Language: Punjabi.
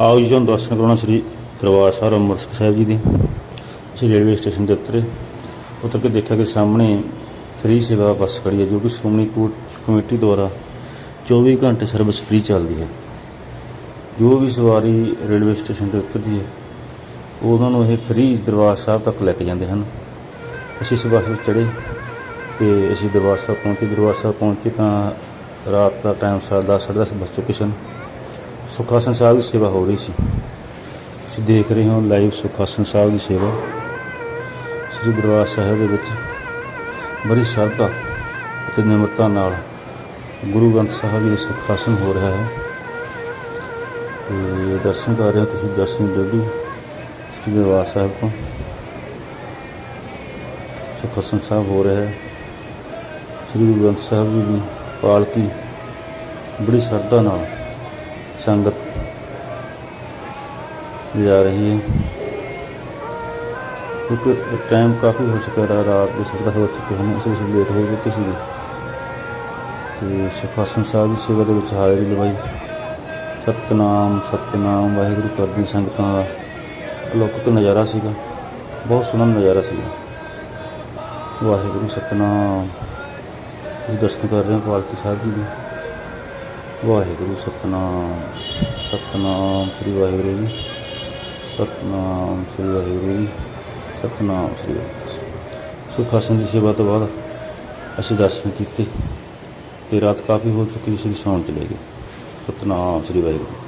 ਆਓ ਜੀ ਤੁਹਾਨੂੰ ਦਰਸ਼ਨ ਕਰਾਉਣਾ ਸ੍ਰੀ ਦਰਬਾਰ ਸਾਹਿਬ ਅੰਮ੍ਰਿਤਸਰ ਸਾਹਿਬ ਜੀ ਦੇ ਅਸੀਂ ਰੇਲਵੇ ਸਟੇਸ਼ਨ ਦੇ ਉੱਤੇ ਉਤਰ ਕੇ ਦੇਖਿਆ ਕਿ ਸਾਹਮਣੇ ਫ੍ਰੀ ਸੇਵਾ ਬੱਸ ਖੜੀ ਹੈ, ਜੋ ਕਿ ਸ਼੍ਰੋਮਣੀ ਕੋਟ ਕਮੇਟੀ ਦੁਆਰਾ 24 ਘੰਟੇ ਸਰਵਿਸ ਫ੍ਰੀ ਚੱਲਦੀ ਹੈ। ਜੋ ਵੀ ਸਵਾਰੀ ਰੇਲਵੇ ਸਟੇਸ਼ਨ ਤੇ ਉਤਰਦੀ ਹੈ ਉਹਨਾਂ ਨੂੰ ਇਹ ਫ੍ਰੀ ਦਰਬਾਰ ਸਾਹਿਬ ਤੱਕ ਲੈ ਕੇ ਜਾਂਦੇ ਹਨ। ਅਸੀਂ ਇਸ ਬੱਸ ਵਿੱਚ ਚੜ੍ਹੇ ਤੇ ਅਸੀਂ ਦਰਬਾਰ ਸਾਹਿਬ ਪਹੁੰਚੇ। ਦਰਬਾਰ ਸਾਹਿਬ ਪਹੁੰਚੇ ਤਾਂ ਰਾਤ ਦਾ ਟਾਈਮ ਸਾਢੇ ਦਸ ਸਾਢੇ ਦਸ ਵੱਜ ਚੁੱਕੇ ਸਨ। ਸੁਖਾਸਨ ਸਾਹਿਬ ਦੀ ਸੇਵਾ ਹੋ ਰਹੀ ਸੀ। ਤੁਸੀਂ ਦੇਖ ਰਹੇ ਹੋ ਲਾਈਵ ਸੁਖਾਸਨ ਸਾਹਿਬ ਦੀ ਸੇਵਾ। ਸ੍ਰੀ ਦਰਬਾਰ ਸਾਹਿਬ ਦੇ ਵਿੱਚ ਬੜੀ ਸ਼ਰਧਾ ਅਤੇ ਨਿਮਰਤਾ ਨਾਲ ਗੁਰੂ ਗ੍ਰੰਥ ਸਾਹਿਬ ਜੀ ਦਾ ਸੁਖਾਸਨ ਹੋ ਰਿਹਾ ਹੈ। ਤੇ ਦਰਸ਼ਨ ਕਰ ਰਹੇ ਹੋ ਤੁਸੀਂ ਦਰਸ਼ਨ ਡੇਲੀ ਸ੍ਰੀ ਦਰਬਾਰ ਸਾਹਿਬ ਤੋਂ। ਸੁਖਾਸਨ ਸਾਹਿਬ ਹੋ ਰਿਹਾ ਹੈ। ਸ੍ਰੀ ਗੁਰੂ ਗ੍ਰੰਥ ਸਾਹਿਬ ਜੀ ਦੀ ਪਾਲਕੀ ਬੜੀ ਸ਼ਰਧਾ ਨਾਲ ਸੰਗਤ ਜਾ ਰਹੀ ਹੈ। ਕਿਉਂਕਿ ਟਾਈਮ ਕਾਫੀ ਹੋ ਚੁੱਕਾ ਹੈ, ਰਾਤ ਦੇ ਸਾਢੇ ਦਸ ਵੱਜ ਚੁੱਕੇ ਹਨ, ਇਸ ਵਿੱਚ ਲੇਟ ਹੋ ਚੁੱਕੇ ਸੀ ਤੇ ਸੁਖਾਸਨ ਸਾਹਿਬ ਦੀ ਸੇਵਾ ਦੇ ਵਿੱਚ ਹਾਜ਼ਰੀ ਲਵਾਈ। ਸਤਨਾਮ ਸਤਨਾਮ, ਵਾਹਿਗੁਰੂ ਕਰਦੀ ਸੰਗਤਾਂ ਦਾ ਅਲੌਕਿਕ ਨਜ਼ਾਰਾ ਸੀਗਾ, ਬਹੁਤ ਸੋਹਣਾ ਨਜ਼ਾਰਾ ਸੀਗਾ। ਵਾਹਿਗੁਰੂ, ਸਤਨਾਮ। ਤੁਸੀਂ ਦਰਸ਼ਨ ਕਰ ਰਹੇ ਹੋ ਪਾਲਕੀ ਸਾਹਿਬ ਜੀ ਦੇ। ਵਾਹਿਗੁਰੂ ਸਤਨਾਮ ਸਤਨਾਮ ਸ੍ਰੀ ਵਾਹਿਗੁਰੂ ਜੀ। ਸਤਨਾਮ ਸ੍ਰੀ ਵਾਹਿਗੁਰੂ ਜੀ। ਸਤਨਾਮ ਸ੍ਰੀ ਵਾਹਿਗੁਰੂ ਜੀ। ਸੁਖਾਸਨ ਦੀ ਸੇਵਾ ਤੋਂ ਬਾਅਦ ਅਸੀਂ ਦਰਸ਼ਨ ਕੀਤੇ ਤੇ ਰਾਤ ਕਾਫੀ ਹੋ ਚੁੱਕੀ ਸੀ, ਸੌਣ ਚਲੇ ਗਏ। ਸਤਨਾਮ ਸ੍ਰੀ ਵਾਹਿਗੁਰੂ